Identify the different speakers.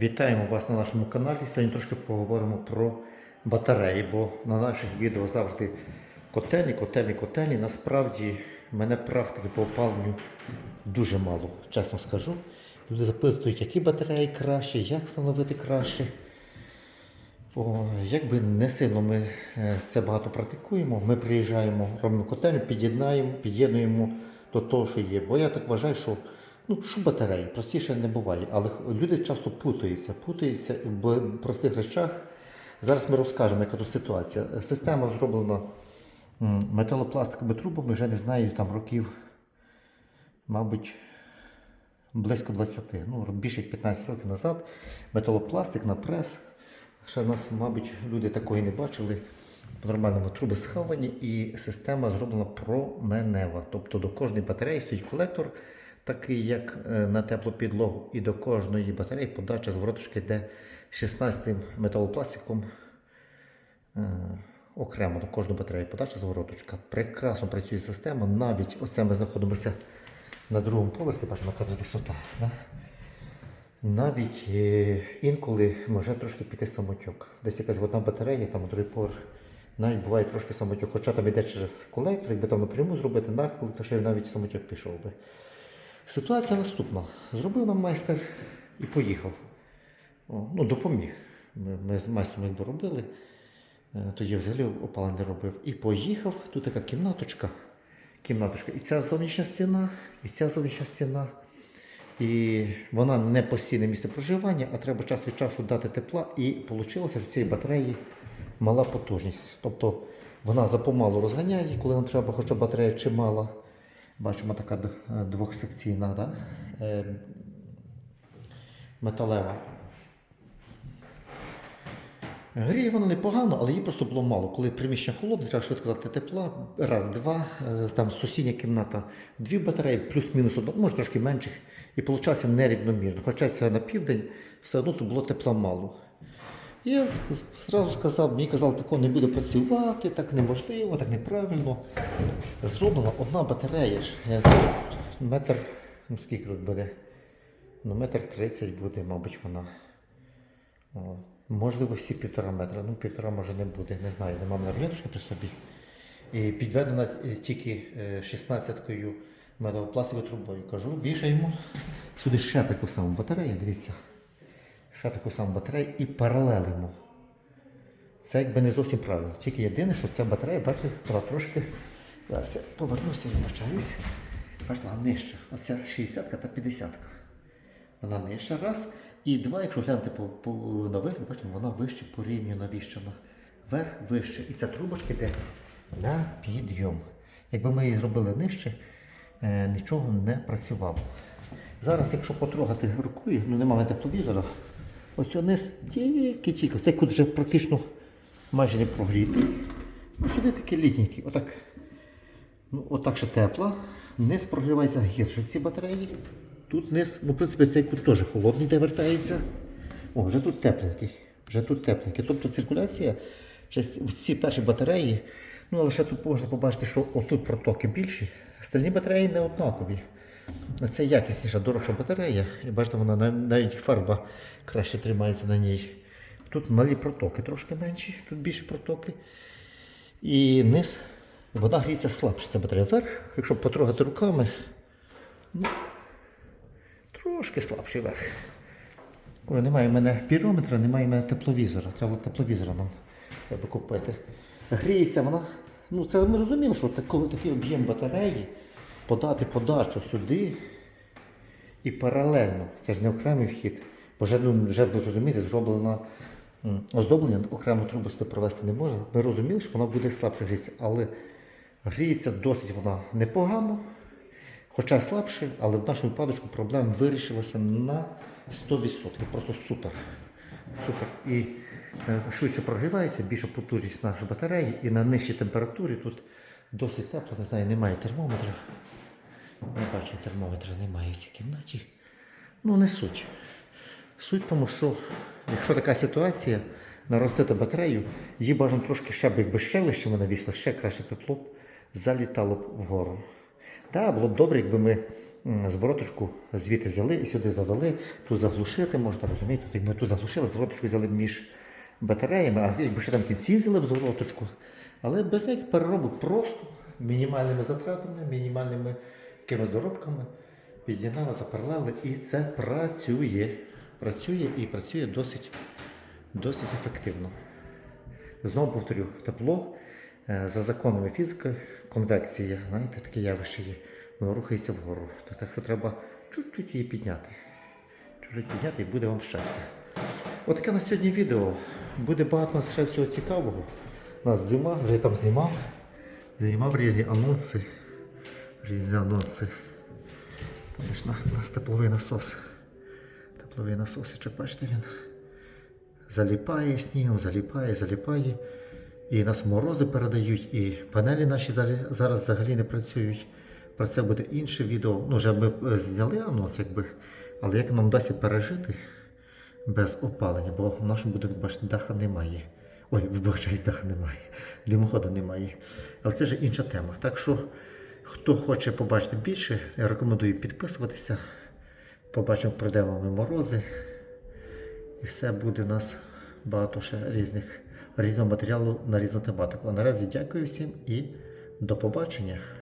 Speaker 1: Вітаємо вас на нашому каналі. Сьогодні трошки поговоримо про батареї, бо на наших відео завжди котельні, котельні, котельні. Насправді мене практики по опаленню дуже мало, чесно скажу. Люди запитують, які батареї краще, як встановити краще. О, якби не сильно ми е, це багато практикуємо, ми приїжджаємо, робимо котельню, під'єднаємо, під'єднуємо до того, що є. Бо я так вважаю, що ну, що батареї, простіше не буває. Але люди часто путаються, путаються в простих речах. Зараз ми розкажемо, яка тут ситуація. Система зроблена металопластиковими трубами, вже не знаю, там років, мабуть, близько 20, ну, більше як 15 років назад. Металопластик на прес. Ще нас, мабуть, люди такої не бачили. По-нормальному труби сховані і система зроблена променева. Тобто до кожної батареї стоїть колектор, такий як е, на теплу підлогу, і до кожної батареї подача зворотушки йде 16 металопластиком е, окремо до кожної батареї подача звороточка. Прекрасно працює система. Навіть оце ми знаходимося на другому поверсі, бачимо, яка висота. Да? Навіть е, інколи може трошки піти самотьок. Десь якась одна батарея, там другий поверх. Навіть буває трошки самотьок, хоча там йде через колектор, якби там напряму зробити нахил, то ще навіть самотьок пішов би. Ситуація наступна. Зробив нам майстер і поїхав. Ну, допоміг. Ми, ми з майстром якби робили. Е, Тоді взагалі опалення робив. І поїхав. Тут така кімнаточка. Кімнаточка. І ця зовнішня стіна, і ця зовнішня стіна. І вона не постійне місце проживання, а треба час від часу дати тепла. І вийшло, що цій батареї мала потужність. Тобто вона запомалу розганяє, коли нам треба, хоча батарея чимала. Бачимо, така е, двохсекційна, да? е, металева. Гріє вона непогано, але їй просто було мало. Коли приміщення холодне, треба швидко дати тепла. Раз, два, е, там сусідня кімната, дві батареї, плюс-мінус одна, може трошки менших. І виходить нерівномірно. Хоча це на південь, все одно тут було тепла мало. Я зразу сказав, мені казали, такого не буде працювати, так неможливо, так неправильно. Зроблена одна батарея. Я метр, ну скільки тут буде? Ну, метр тридцять буде, мабуть, вона. О, можливо, всі півтора метра. Ну, півтора може не буде, не знаю, нема мене рулеточки при собі. І підведена е, тільки е, 16-кою металопластиковою трубою. Кажу, вішаємо сюди ще таку саму батарею, дивіться. Ще таку саму батарею і паралелимо. Це якби не зовсім правильно. Тільки єдине, що ця батарея, бачите, вона трошки. Зараз я повернуся, вибачаюсь. Бачите, вона нижча. Оця 60 та 50. Вона нижча раз. І два, якщо глянути по, по, на вигляд, бачимо, вона вище по рівню навіщена. Вверх вище. І ця трубочка йде на підйом. Якби ми її зробили нижче, е, нічого не працювало. Зараз, якщо потрогати рукою, ну немає тепловізора, ось низ тільки-тільки. Цей кут вже практично майже не прогрітий. Ну, сюди такі літненькі. Отак. Ну, отак ще тепла. Низ прогрівається гірше в цій батареї. Тут низ, ну, в принципі, цей кут теж холодний, де вертається. О, вже тут тепленький. Вже тут тепленький. Тобто циркуляція в цій першій батареї. Ну, але ще тут можна побачити, що отут протоки більші. Стальні батареї не однакові. Це якісніша, дорожча батарея. І бачите, вона навіть фарба краще тримається на ній. Тут малі протоки, трошки менші, тут більші протоки. І низ вода гріється слабше. Це батарея вверх. Якщо потрогати руками, ну, трошки слабший верх. Ой, немає в мене пірометра, немає в мене тепловізора. Треба тепловізора нам купити. Гріється вона. Ну, це ми розуміли, що тако- такий об'єм батареї подати подачу сюди і паралельно. Це ж не окремий вхід. Бо вже, ну, вже розумієте, зроблено оздоблення, окремо трубу провести не можна. Ми розуміли, що вона буде слабше грітися, але гріється досить вона непогано. Хоча слабше, але в нашому випадку проблема вирішилася на 100%. Просто супер. Супер. І е, швидше прогрівається, більша потужність нашої батареї і на нижчій температурі тут досить тепло, не знаю, немає термометра. Не бачу, термометра немає в цій кімнаті. Ну, не суть. Суть в тому, що якщо така ситуація, наростити батарею, її бажано трошки ще б якби ще вище ми навісли, ще краще тепло б залітало б вгору. Так, було б добре, якби ми звороточку звідти взяли і сюди завели, тут заглушити, можна розуміти, тут якби тут заглушили, звороточку взяли б між батареями, а якби ще там кінці взяли б звороточку, але без ніяких переробок, просто мінімальними затратами, мінімальними якимись доробками під'єднали, запаралели, і це працює. Працює і працює досить, досить ефективно. Знову повторю, тепло е, за законами фізики, конвекція, знаєте, таке явище є, воно рухається вгору. Так що треба чуть-чуть її підняти. Чуть-чуть підняти і буде вам щастя. Отаке на сьогодні відео. Буде багато ще всього цікавого. У нас зима, вже там знімав. Знімав різні анонси. Різні анонси. Там ж у нас тепловий насос. Тепловий насос, чи бачите він заліпає снігом, заліпає, заліпає. І нас морози передають, і панелі наші зараз взагалі не працюють. Про це буде інше відео. Ну, вже ми е, зняли анонс, якби. Але як нам вдасться пережити без опалення, бо в нашому будинку, бачите, даха немає. Ой, вибачаюсь, даха немає. Димоходу немає. Але це вже інша тема. Так що, хто хоче побачити більше, я рекомендую підписуватися. Побачимо, пройдемо ми морози. І все буде у нас багато ще різних різного матеріалу на різну тематику. А наразі дякую всім і до побачення.